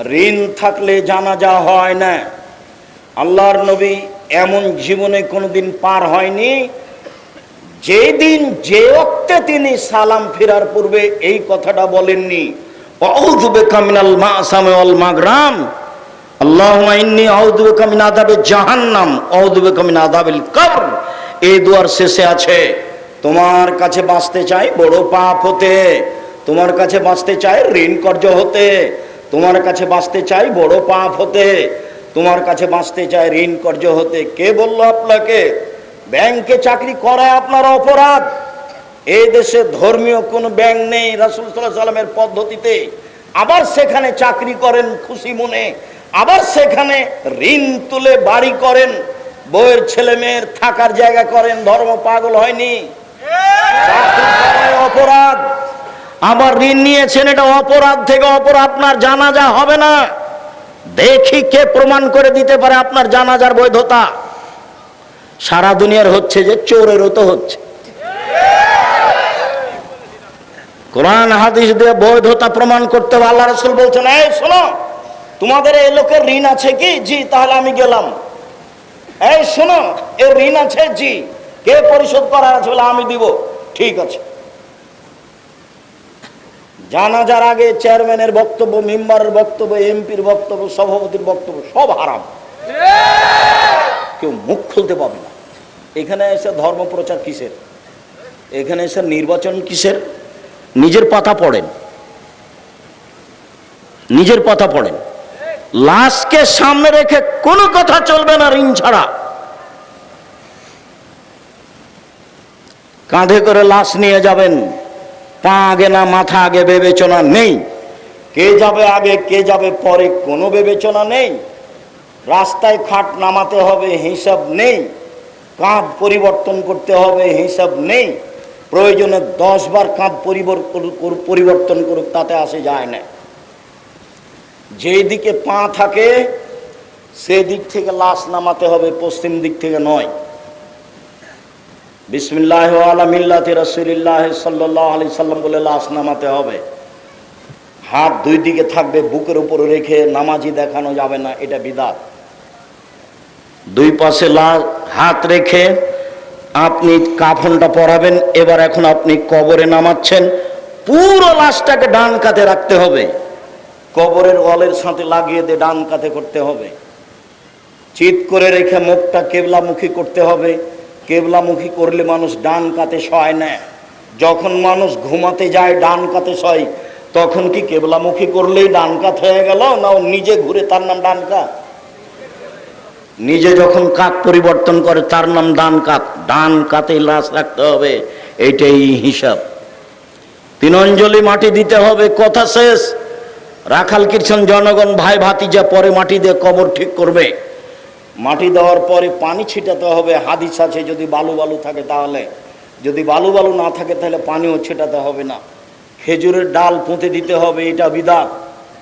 ঋণ থাকলে জানাজা হয় না। আল্লাহর নবী এমন জীবনে কোনোদিন পার হয়নি। যেদিন যে অক্তে তিনি সালাম ফেরার পূর্বে এই কথাটা বলেননি জাহান্নাম এই দুয়ার শেষে আছে। তোমার কাছে বাঁচতে চাই বড় পাপ হতে, তোমার কাছে বাঁচতে চাই ঋণ কর্য হতে। তোমার কাছে বাঁচতে চাই, বড় পাপ হতে। তোমার কাছে বাঁচতে চাই, ঋণ কর্য হতে। কে বলল আপনাকে? ব্যাংকে চাকরি করায় আপনার অপরাধ। এই দেশে ধর্মীয় কোনো ব্যাংক নেই রাসুল সাল্লাহ সাল্লামের পদ্ধতিতে। আবার সেখানে চাকরি করেন খুশি মনে। আবার সেখানে ঋণ তুলে বাড়ি করেন। বউয়ের ছেলে মেয়ের থাকার জায়গা করেন, ধর্ম পাগল হয়নি। অপরাধ। আবার ঋণ নিয়েছেন, এটা অপরাধ থেকে অপরাধ, আপনার জানাজা হবে না। দেখি কে প্রমাণ করে দিতে পারে আপনার জানাজার বৈধতা। সারা দুনিয়ার হচ্ছে যে চোরেরও তো হচ্ছে। কোরআন, হাদিস দিয়ে বৈধতা প্রমাণ করতে হবে। আল্লাহ রসুল বলছেন, এই শোনো, তোমাদের এই লোকের ঋণ আছে কি? জি, তাহলে আমি গেলাম। এই শোনো, এর ঋণ আছে? জি। কে পরিশোধ করার আছে বলে আমি দিব? ঠিক আছে। জানাজার আগে চেয়ারম্যানের বক্তব্য, মেম্বারের বক্তব্য, এমপির বক্তব্য, সভাপতির বক্তব্য, সব হারাম। কেউ মুখ খুলতে পাবে না। এখানে এসে ধর্ম প্রচার কিসের? এখানে এসে নির্বাচন কিসের? নিজের পাতা পড়েন। নিজের পাতা পড়েন। লাশকে সামনে রেখে কোনো কথা চলবে না ঋণ ছাড়া। কাঁধে করে লাশ নিয়ে যাবেন। পা আগে না মাথা আগে বিবেচনা নেই। কে যাবে আগে, কে যাবে পরে কোনো বিবেচনা নেই। রাস্তায় খাট নামাতে হবে, হিসাব নেই। কাঁধ পরিবর্তন করতে হবে, হিসাব নেই। প্রয়োজনে দশ বার কাঁধ পরিবর্তন পরিবর্তন করুক, তাতে আসে যায় না। যেই দিকে পা থাকে সেই দিক থেকে লাশ নামাতে হবে, পশ্চিম দিক থেকে নয়। বিসমিল্লাহ আলা মিল্লাতি রসুলিল্লাহ সাল্লাহ আলি সাল্লাম বলে লাশ নামাতে হবে। হাত দুই দিকে থাকবে, বুকের উপরে রেখে নামাজি দেখানো যাবে না, এটা বিদাত। দুই পাশে লাল হাত রেখে আপনি কাফনটা পরাবেন, এবার এখন আপনি কবরে নামাচ্ছেন। পুরো লাশটাকে ডান কাতে রাখতে হবে। কবরের ওয়ালের সাথে লাগিয়ে দিয়ে ডান কাতে করতে হবে। চিত করে রেখে মুখটা কেবলামুখী করতে হবে। কেবলামুখী করলে মানুষ ডান কাতে শয় না। যখন মানুষ ঘুমাতে যায়, ডান কাতে শয় তখন কি কেবলামুখী করলেই ডান কাত হয়ে গেল, না নিজে ঘুরে তার নাম ডান কাত? নিজে যখন কাত পরিবর্তন করে, তার নাম ডান কাত। ডান কাতে লাশ রাখতে হবে, এইটাই হিসাব। তিন অঞ্জলি মাটি দিতে হবে, কথা শেষ। রাখাল কীর্তন জনগণ, ভাই ভাতিজা, পরে মাটি দিয়ে কবর ঠিক করবে। মাটি দেওয়ার পরে পানি ছিটাতে হবে, হাদিস আছে, যদি বালু বালু থাকে তাহলে। যদি বালু বালু না থাকে তাহলে পানিও ছিটাতে হবে না। খেজুরের ডাল পুঁতে দিতে হবে, এটা বিদাত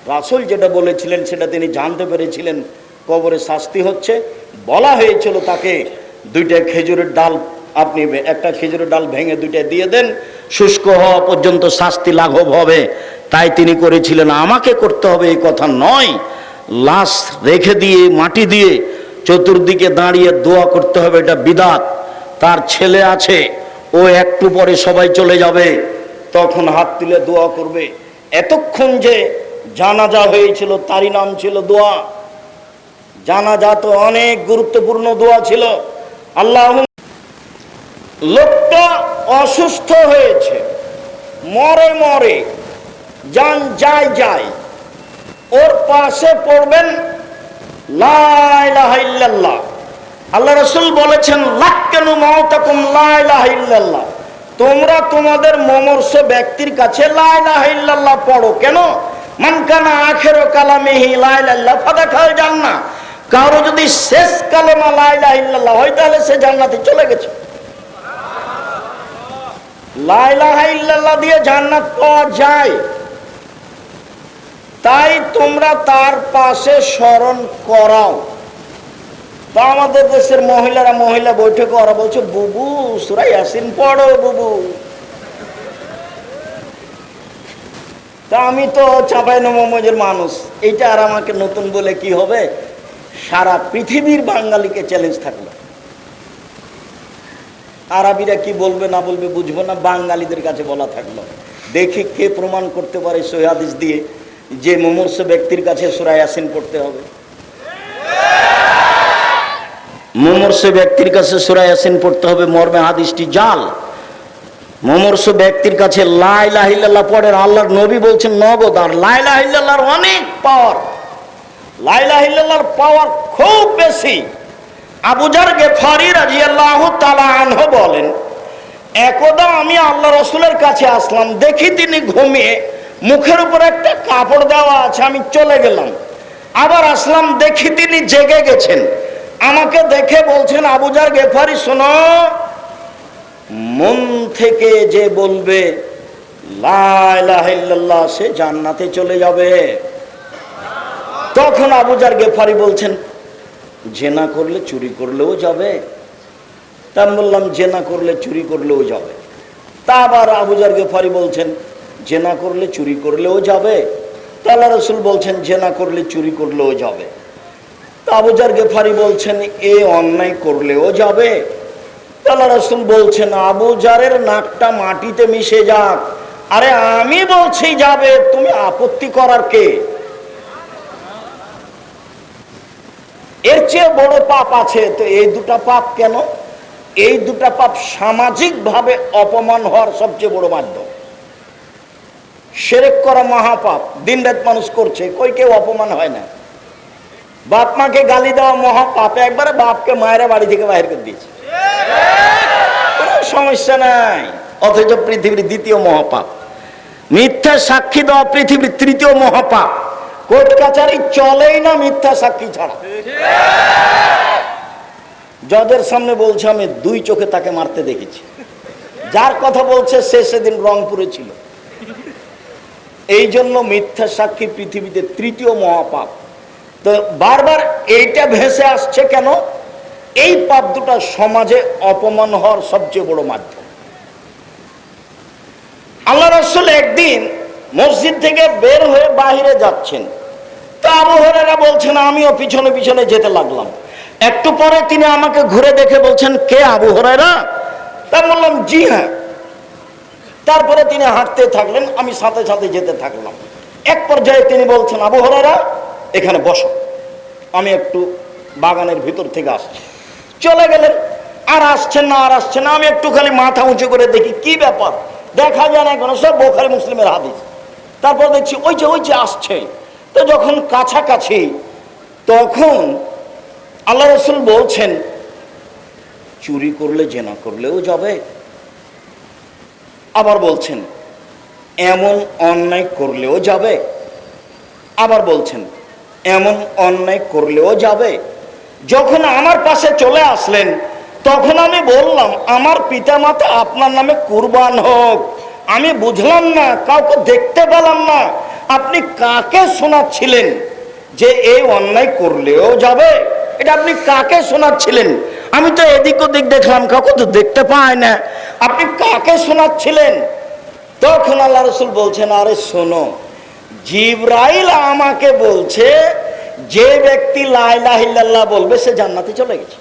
রাসুল যেটা বলেছিলেন, সেটা তিনি জানতে পেরেছিলেন, কবরে শাস্তি হচ্ছে। বলা হয়েছিল তাকে, দুইটা খেজুরের ডাল আপনি, একটা খেজুরের ডাল ভেঙে দুইটা দিয়ে দেন, শুষ্ক হওয়া পর্যন্ত শাস্তি লাঘব হবে। তাই তিনি করেছিলেন। আমাকে করতে হবে এই কথা নয়। লাশ রেখে দিয়ে, মাটি দিয়ে চতুর্দিকে দাঁড়িয়ে দোয়া করতে হবে, এটা বিদাত। তার ছেলে আছে, ও একটু পরে সবাই চলে যাবে। তখন হাত তুলে দোয়া করবে। এতক্ষণ যে জানাজা হয়েছিল, তারই নাম ছিল দোয়া। জানাজা তো অনেক গুরুত্বপূর্ণ দোয়া ছিল। আল্লাহ লোকটা অসুস্থ হয়েছে। মরে মরে, যান যায় যায় ওর পাশে পড়বেন আল্লাহ রসুল বলেছেন তোমরা তোমাদের মমর্ষ ব্যক্তির কাছে লা ইলাহা পড়ো। কেন? মানকানা আখেরো কালামিহি লা ইলাহা ইল্লাল্লাহ, ফাদাখাল জান্নাহ। কারও যদি শেষ কালেমা লা ইলাহা ইল্লাল্লাহ হয়, তাহলে সে জান্নাতে চলে গেছে। লা ইলাহা দিয়ে জান্নাত পাওয়া যায়। তাই তোমরা তার পাশে স্মরণ করাও। তা আমাদের দেশের মহিলারা মহিলা বৈঠকে ওরা বলছে, বুবু সুরাই আসিন পড়ো বুবু। তা আমি তো চাপাই নমজের মানুষ, এইটা আর আমাকে নতুন বলে কি হবে? সারা পৃথিবীর বাঙালিকে চ্যালেঞ্জ থাকল। আরবিরা কি বলবে না বলবে বুঝব না, বাঙালিদের কাছে বলা থাকল। দেখি কে প্রমাণ করতে পারে সৈহাদিস দিয়ে। যে মুমূর্ষ ব্যক্তির কাছে সুরা ইয়াসিন পড়তে হবে। মুমূর্ষ ব্যক্তির কাছে সুরা ইয়াসিন পড়তে হবে মর্মে হাদিসটি জাল। মুমূর্ষ ব্যক্তির কাছে লাই লাহিল্লাহ পড়েন, আল্লাহর নবী বলছেন নগদ, আর লাই লাহিল্লাহর অনেক পাওয়ার। লাই লাহিল্লাহর পাওয়ার খুব বেশি। আবুজার গেফারি রাজিয়াল্লাহ তালা আনহ বলেন, একদা আমি আল্লাহ রসুলের কাছে আসলাম, দেখি তিনি ঘুমিয়ে মুখের উপর একটা কাপড় দেওয়া আছে, আমি চলে গেলাম। আবার আসলাম, দেখি তিনি জেগে গেছেন। আমাকে দেখে বলছেন আবুজার গেফারি শোনো, মন থেকে যে বলবে সে জান্নাতে চলে যাবে। তখন আবুজার গেফারি বলছেন, জেনা করলে চুরি করলেও যাবে। তা বললাম, জেনা করলে চুরি করলেও যাবে। তা আবার আবুজার গেফারি বলছেন জেনা করলে চুরি করলেও যাবে। তাল্লা রসুল বলছেন, জেনা করলে চুরি করলেও যাবে। আবুজার গেফারি বলছেন, এ অন্যায় করলেও যাবে। তাল্লা রসুল বলছেন আবুজারের নাকটা মাটিতে মিশে যাক। আরে আমি বলছি যাবে, তুমি আপত্তি করার কে? এর চেয়ে বড় পাপ আছে, তো এই দুটা পাপ কেন? এই দুটা পাপ সামাজিকভাবে অপমান হওয়ার সবচেয়ে বড় মাধ্যম। সেরেক করা মহাপাপ দিন রাত মানুষ করছে, কই কেউ অপমান হয় না। বাপ মাকে গালি দেওয়া মহাপাপ, একবারে বাপকে মায়েরা বাড়ি থেকে বাইর করে দিয়েছে। কোনো সমস্যা নাই, অথচ পৃথিবীর দ্বিতীয় মহাপাপ। মিথ্যা সাক্ষী দেওয়া পৃথিবীর তৃতীয় মহাপাপ। কোর্ট কাছারি চলেই না মিথ্যা সাক্ষী ছাড়া। জজের সামনে বলছে, আমি দুই চোখে তাকে মারতে দেখেছি। যার কথা বলছে, সে সেদিন রংপুরে ছিল। এই জন্য মিথ্যা সাক্ষী পৃথিবীতে তৃতীয় মহাপাপ। তো বারবার এইটা ভেসে আসছে কেন? এই পাপ দুটা সমাজে অপমান হওয়ার সবচেয়ে বড় মাধ্যম। আল্লাহ রসুল একদিন মসজিদ থেকে বের হয়ে বাহিরে যাচ্ছেন। তা আবু হরেরা বলছেন, আমিও পিছনে পিছনে যেতে লাগলাম। একটু পরে তিনি আমাকে ঘুরে দেখে বলছেন, কে আবু হরেরা তা বললাম, জি হ্যাঁ। তারপরে তিনি হাঁটতে থাকলেন, আমি সাথে সাথে যেতে থাকলাম। এক পর্যায়ে তিনি বলছেন, আবু হরেরা এখানে বসো। আমি একটু বাগানের ভিতর থেকে আসছি। চলে গেলেন। আর আসছেন না, আর আসছেন না। আমি একটু খালি মাথা উঁচু করে দেখি, কি ব্যাপার? দেখা যায় না কোনো সব বোখারি মুসলিমের হাদিস। তারপর দেখছি, ওই যে ওই যে, আসছে। তো যখন কাছাকাছি, তখন আল্লাহ রসুল বলছেন, চুরি করলে, জেনা করলেও যাবে আবার বলছেন, এমন অন্যায় করলেও যাবে। আবার বলছেন, এমন অন্যায় করলেও যাবে। যখন আমার পাশে চলে আসলেন, তখন আমি বললাম, আমার পিতামাতা আপনার নামে কুরবান হোক। আমি বুঝলাম না, কাউকে দেখতে পেলাম না, আপনি কাকে শোনাচ্ছিলেন যে এই অন্যায় করলেও যাবে? এটা আপনি কাকে শোনাচ্ছিলেন? আমি তো এদিক ওদিক দেখলাম, কাউকে তো দেখতে পাই না। আপনি কাকে শোনাচ্ছিলেন? তখন আল্লাহ রসুল বলছেন, আরে শোনো, জিব্রাইল আমাকে বলছে, যে ব্যক্তি লাইলাহিল্লাহ বলবে, সে জান্নাতে চলে গেছে।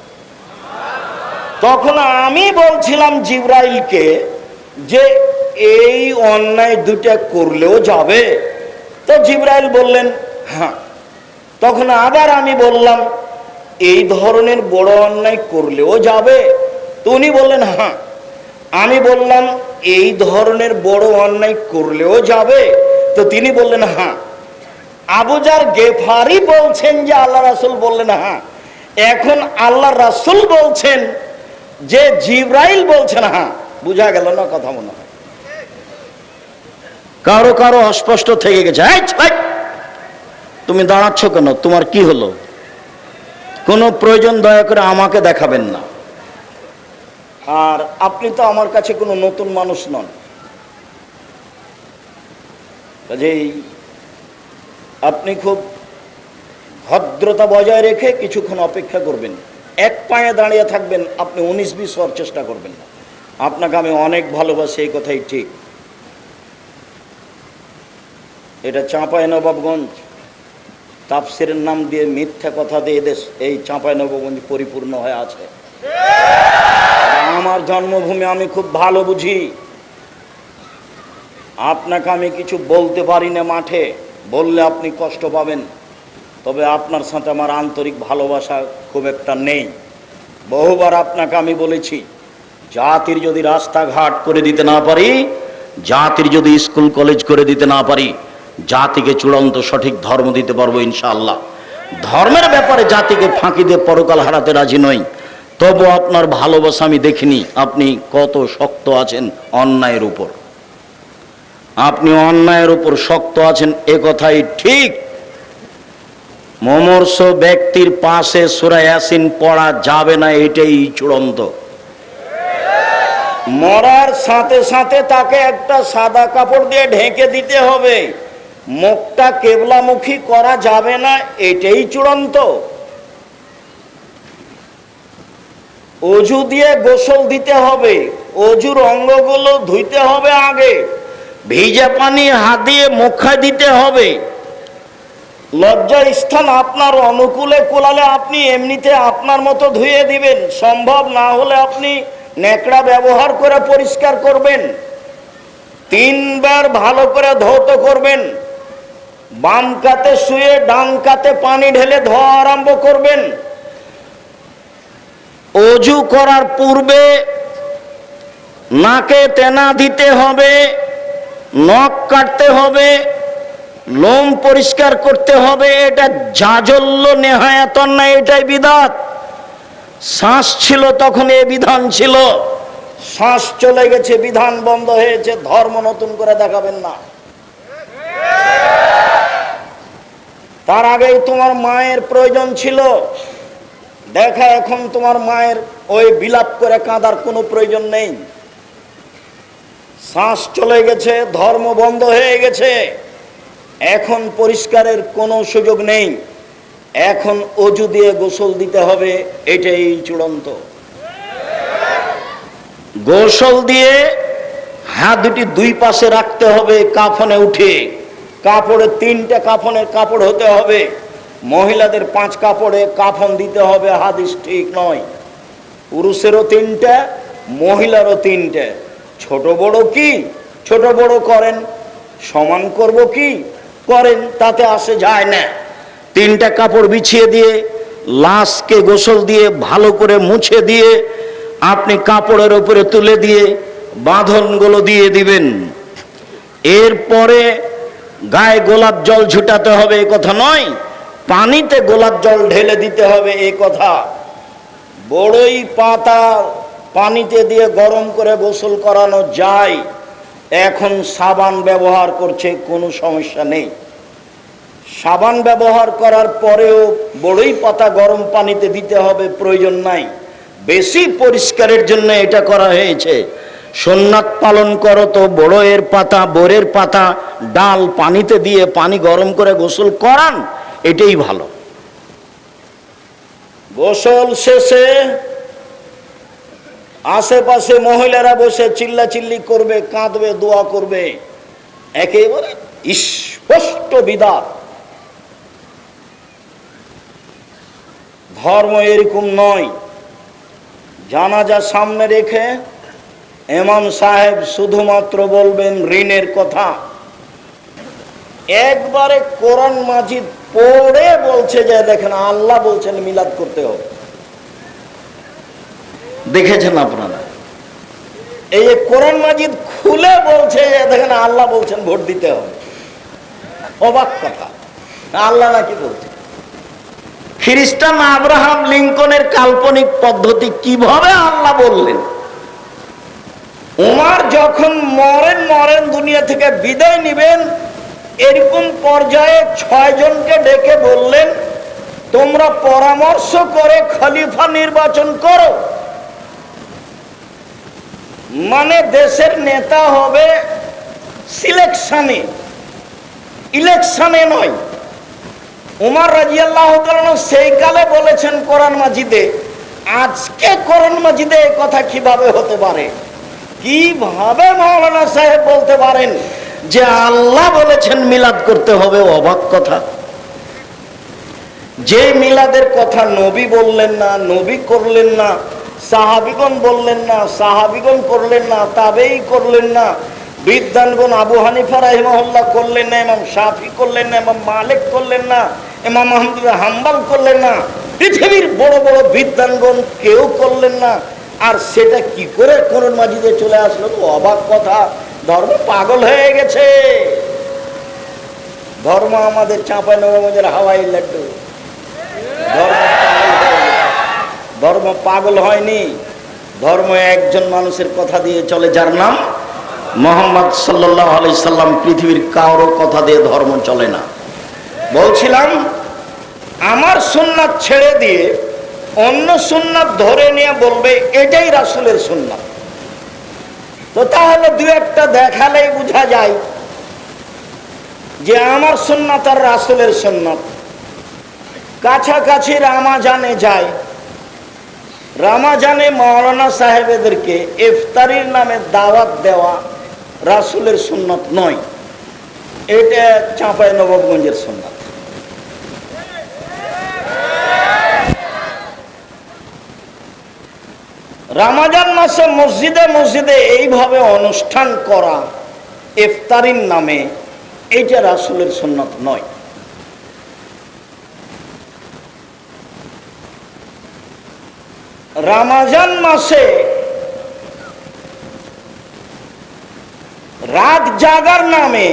তখন আমি বলছিলাম জিব্রাইলকে যে এই অন্যায় দুটা করলেও যাবে। তো জিব্রাইল বললেন হ্যাঁ। তখন আবার আমি বললাম এই ধরনের বড় অন্যায় করলেও যাবে। তো উনি বললেন হ্যাঁ আমি বললাম, এই ধরনের বড় অন্যায় করলেও যাবে। তো তিনি বললেন হ্যাঁ। আবুজার গেফারি বলছেন যে আল্লাহ রাসুল বললেন হ্যাঁ। এখন আল্লাহ রাসুল বলছেন যে জিব্রাইল বলছেন হ্যাঁ। বুঝা গেল না কথা মনে হয়। কারও কারও অস্পষ্ট থেকে গেছে তুমি দাঁড়াচ্ছ কেন? তোমার কি হলো? কোনো প্রয়োজন দয়া করে আমাকে দেখাবেন না। আর আপনি তো আমার কাছে কোনো নতুন মানুষ নন। কাজেই আপনি খুব ভদ্রতা বজায় রেখে কিছুক্ষণ অপেক্ষা করবেন। এক পায়ে দাঁড়িয়ে থাকবেন, আপনি উনিশ বিশ হওয়ার চেষ্টা করবেন না। আপনাকে আমি অনেক ভালোবাসি, এই কথাই ঠিক। এটা চাঁপাই নবাবগঞ্জ। তাপসিরের নাম দিয়ে মিথ্যা কথা দিয়ে দেশ, এই চাঁপাই নবাবগঞ্জ পরিপূর্ণ হয়ে আছে। আমার জন্মভূমি আমি খুব ভালো বুঝি। আপনাকে আমি কিছু বলতে পারি না মাঠে, বললে আপনি কষ্ট পাবেন। তবে আপনার সাথে আমার আন্তরিক ভালোবাসা খুব একটা নেই। বহুবার আপনাকে আমি বলেছি, জাতির যদি রাস্তাঘাট করে দিতে না পারি, জাতির যদি স্কুল, কলেজ করে দিতে না পারি জাতিকে চূড়ান্ত সঠিক ধর্ম দিতে পারব ইনশাআল্লাহ। ধর্মের ব্যাপারে জাতিকে ফাঁকি দিয়ে পরকাল হারাতে রাজি নই। তবু আপনার ভালোবাসা আমি দেখিনি। আপনি কত শক্ত আছেন অন্যায়ের উপর। আপনি অন্যায়ের উপর শক্ত আছেন, এ কথাই ঠিক। মমর্ষ ব্যক্তির পাশে সুরা ইয়াসিন পড়া যাবে না, এটাই চূড়ান্ত। মরার সাথে সাথে তাকে একটা সাদা কাপড় দিয়ে ঢেকে দিতে হবে। মুখটা কেবলামুখী করা যাবে না, এটাই চূড়ান্ত। অজু দিয়ে গোসল দিতে হবে, অজুর অঙ্গগুলো ধুইতে হবে আগে, ভিজা পানি হাত দিয়ে মুখায় দিতে হবে। লজ্জার স্থান আপনার অনুকূলে কোলালে আপনি এমনিতে আপনার মতো ধুয়ে দিবেন, সম্ভব না হলে আপনি ন্যাকড়া ব্যবহার করে পরিষ্কার করবেন। তিনবার ভালো করে ধৌত করবেন। বাম কাতে শুয়ে ডান কাতে পানি ঢেলে ধোয়া আরম্ভ করবেন। অজু করার পূর্বে নাকে তেনা দিতে হবে, নখ কাটতে হবে, লোম পরিষ্কার করতে হবে, এটা জাজল্য নেহায়াতন না, এটাই বিধাত শ্বাস ছিল তখন এ বিধান ছিল। শ্বাস চলে গেছে, বিধান বন্ধ হয়েছে, ধর্ম নতুন করে দেখাবেন না। তার আগেই তোমার মায়ের প্রয়োজন ছিল। দেখা এখন তোমার মায়ের ওই বিলাপ করে কাঁদার কোনো প্রয়োজন নেই। শ্বাস চলে গেছে, ধর্ম বন্ধ হয়ে গেছে। এখন পরিষ্কারের কোনো সুযোগ নেই। এখন অজু দিয়ে গোসল দিতে হবে, এটাই চূড়ান্ত। গোসল দিয়ে হাত দুটি দুই পাশে রাখতে হবে কাফনে উঠে। কাপড়ে তিনটা কাফনের কাপড় হতে হবে। মহিলাদের পাঁচ কাপড়ে কাফন দিতে হবে, হাদিস ঠিক নয়। পুরুষেরও তিনটা, মহিলারও তিনটে। ছোট বড় কি? ছোট বড় করেন, সমান করব কি? করেন, তাতে আসে যায় না। তিনটা কাপড় বিছিয়ে দিয়ে, লাশকে গোসল দিয়ে, ভালো করে মুছে দিয়ে, আপনি কাপড়ের উপরে তুলে দিয়ে, বাঁধনগুলো দিয়ে দিবেন। এরপরে গায়ে গোলাপ জল ঝুটাতে হবে এ কথা নয়, পানিতে গোলাপ জল ঢেলে দিতে হবে এই কথা। বড়ই পাতা পানিতে দিয়ে গরম করে গোসল করানো যায়, এখন সাবান ব্যবহার করছে, কোনো সমস্যা নেই। সাবান ব্যবহার করার পরেও বড়ই পাতা গরম পানিতে দিতে হবে প্রয়োজন নাই। বেশি পরিষ্কারের জন্য এটা করা হয়েছে। সোননাথ পালন করো তো বড়য়ের পাতা, বোরের পাতা, ডাল পানিতে দিয়ে পানি গরম করে গোসল করান, এটাই ভালো। গোসল শেষে আশেপাশে মহিলারা বসে চিল্লা চিল্লি করবে, কাঁদবে, দোয়া করবে। একেবারে স্পষ্ট বিদাত ধর্ম এরকম নয়। জানাজা সামনে রেখে এমাম সাহেব শুধুমাত্র বলবেন ঋণের কথা। একবারে কোরআন মাজিদ পড়ে বলছে যে, দেখেন, আল্লাহ বলছেন মিলাদ করতে হবে। দেখেছেন আপনারা? এই যে কোরআন মাজিদ খুলে বলছে যে, দেখেন, আল্লাহ বলছেন ভোট দিতে হবে। অবাক কথা। আল্লাহ নাকি বলছে? খ্রিস্টান আব্রাহাম লিঙ্কনের কাল্পনিক পদ্ধতি কীভাবে আল্লাহ বললেন? উমার যখন মরেন মরেন দুনিয়া থেকে বিদায় নিবেন, এরকম পর্যায়ে ছয় জনকে ডেকে বললেন, তোমরা পরামর্শ করে খলিফা নির্বাচন করো। মানে দেশের নেতা হবে সিলেকশনে, ইলেকশনে নয়। উমার রাজিয়াল্লাহ সেই কালে বলেছেন কোরআন মাজিদে, আজকে কোরআন মাজিদে কথা কীভাবে হতে পারে? কীভাবে মাওলানা সাহেব বলতে পারেন যে আল্লাহ বলেছেন মিলাদ করতে হবে, অবাক কথা। যে মিলাদের কথা নবী বললেন না, নবী করলেন না, সাহাবিগণ বললেন না, সাহাবিগণ করলেন না, তাবেই করলেন না বিদ্যানগণ আবু হানিফা রাহিমহল্লা করলেন না এমাম শাফি করলেন না এমাম মালিক করলেন না এমাম মাহমুদুল হাম্বাল করলেন না, পৃথিবীর বড় বড় বিদ্যানগণ কেউ করলেন না আর সেটা কি করে করুন মাজিদে চলে আসলো? তো অবাক কথা, ধর্ম পাগল হয়ে গেছে। ধর্ম আমাদের চাঁপাই নবমজের হাওয়াই লাড্ডু। ধর্ম পাগল ধর্ম পাগল হয়নি। ধর্ম একজন মানুষের কথা দিয়ে চলে, যার নাম মোহাম্মদ সাল্লাহ আলি সাল্লাম। পৃথিবীর কারও কথা দিয়ে ধর্ম চলে না। বলছিলাম, আমার সুন্নাত ছেড়ে দিয়ে অন্য সুন্নাত ধরে নিয়ে বলবে, এটাই রাসুলের সুন্নাত। তো তাহলে দু একটা দেখালেই বোঝা যায় যে আমার সুন্নাত আর রাসুলের সুন্নাত। কাছাকাছি রামাজানে যায়। রামাজানে মাওলানা সাহেবেদেরকে ইফতারির নামে দাওয়াত দেওয়া রাসুলের সুন্নত নয়। এটা চাঁপাই নবাবগঞ্জের সুন্নত। রামাজান মাসে মসজিদে মসজিদে এইভাবে অনুষ্ঠান করা ইফতারির নামে, এইটা রাসুলের সুন্নত নয়। রামাজান মাসে রাত জাগার নামে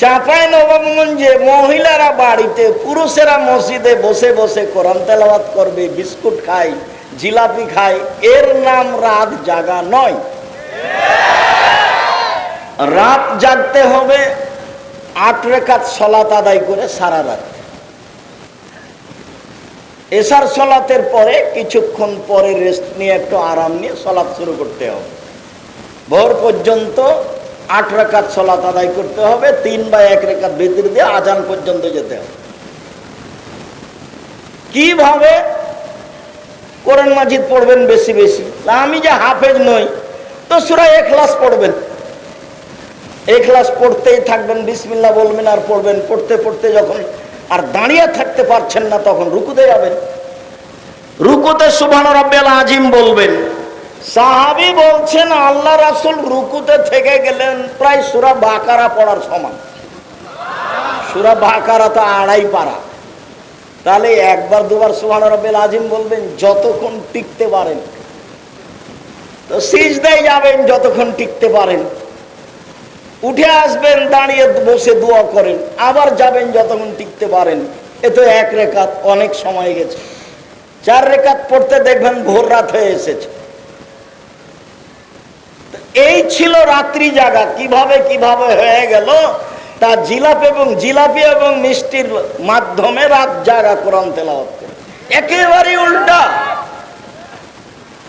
চাঁপাই নবাবগঞ্জে মহিলারা বাড়িতে পুরুষেরা মসজিদে বসে বসে কোরআন তেলাওয়াত করবে, বিস্কুট খায় জিলাপি খায় এর নাম রাত জাগা নয়। রাত জাগতে হবে, আট রেখাত সলাত আদায় করে সারা রাত। এসার সলাতের পরে, কিছুক্ষণ পরে রেস্ট নিয়ে একটু আরাম নিয়ে সলাৎ শুরু করতে হবে। ভোর পর্যন্ত আট রেখাত সলাত আদায় করতে হবে, তিন বা এক রেখাত ভিতর দিয়ে আজান পর্যন্ত যেতে হবে। কীভাবে কোরআন মাজিদ পড়বেন বেশি বেশি। আমি যে হাফেজ নই, তো সুরা এখলাস পড়বেন। এখলাস পড়তেই থাকবেন বিসমিল্লা বলবেন আর পড়বেন। পড়তে পড়তে যখন আর দাঁড়িয়ে থাকতে পারছেন না, তখন রুকুতে যাবেন। রুকুতে সুবহান রাব্বিয়াল আজিম বলবেন, সাহাবি বলছেন, আল্লাহ রাসুল রুকুতে থেকে গেলেন প্রায় সূরা বাকারা পড়ার সমান। সূরা বাকারা তো আড়াই পারা। তাহলে একবার, দুবার সুবহান রাব্বিয়াল আজিম বলবেন, যতক্ষণ টিকতে পারেন। তো সিজদায় যাবেন, যতক্ষণ টিকতে পারেন। উঠে আসবেন, দাঁড়িয়ে বসে দোয়া করেন, আবার যাবেন যতক্ষণ টিকতে পারেন। এ তো এক রেখাত, অনেক সময় গেছে। চার রেখাত পড়তে দেখবেন, ভোর রাত হয়ে এসেছে। এই ছিল রাত্রি জাগা। কীভাবে কীভাবে হয়ে গেল? তা জিলাপ এবং জিলাপি এবং মিষ্টির মাধ্যমে রাত জাগা কোরআন তেলাওয়াত করে। একেবারে উল্টা।